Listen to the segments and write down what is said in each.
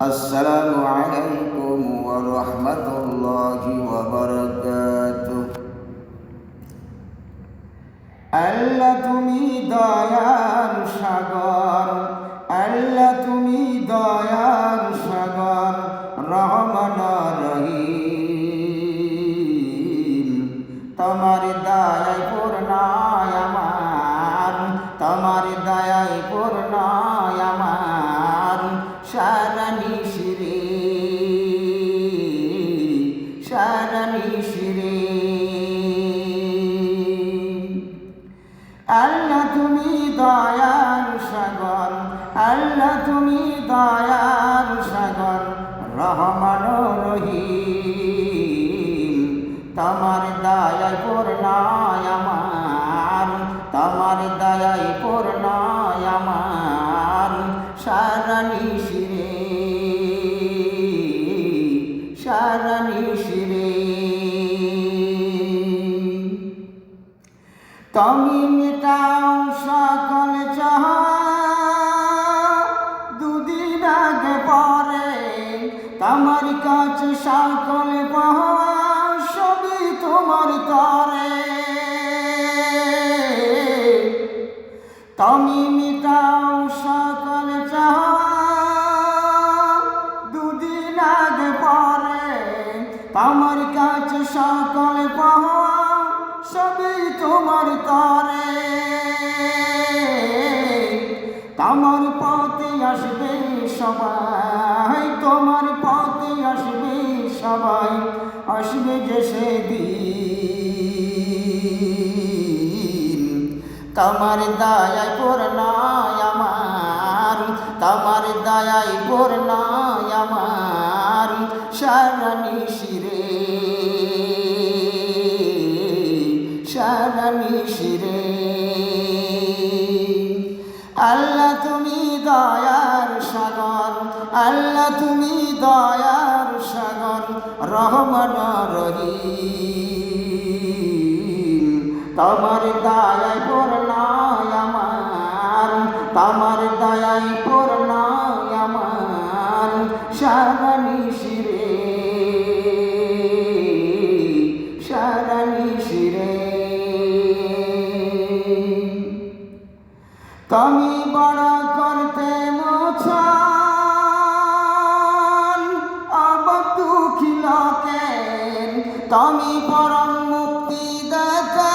السلام عليكم ورحمة الله وبركاته আল্লাহ তুমি দয়ার সাগর আল্লাহ তুমি দয়ার সাগর রহমান রহিম তোমার দয়ায় পূর্ণায় আমার তোমার দয়ায় পূর্ণায় আমার সারানি শিরে আল্লাহ তুমি দয়ার সাগর, আল্লাহ তুমি দয়ার সাগর, রহমান রহিম। তোমার দয়ায় পূর্ণায় আমার, তোমার দয়ায় পূর্ণায় আমার। শিরে সারানি শিরে তুমি মেটাও সকল দুদিন আগে পরে তোমার কাছে সকল সবই তোমার তরে। তুমি মিটাও সকল তোমার কাছে সকল পাওয়া সবই তোমার তরে তোমার পথে আসবে সবাই, তোমার পথে আসবে সবাই, আসবে যে সেদিন। তোমার দয়ায় পূর্ণায় আমার, তোমার দয়ায় পূর্ণায় আমার শিরে আল্লাহ তুমি দয়ার সাগর, আল্লাহ তুমি দয়ার সাগর, রহমান রহিম। তোমার দয়ায় পূর্ণায় আমার, তোমার দয়ায় পূর্ণায় আমার। সারানি শিরে তুমি বড় করতে মোছান আবদু খিলকে তুমি পরম মুক্তি দেতে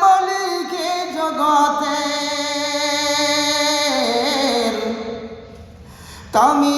মলিকে জগতে তুমি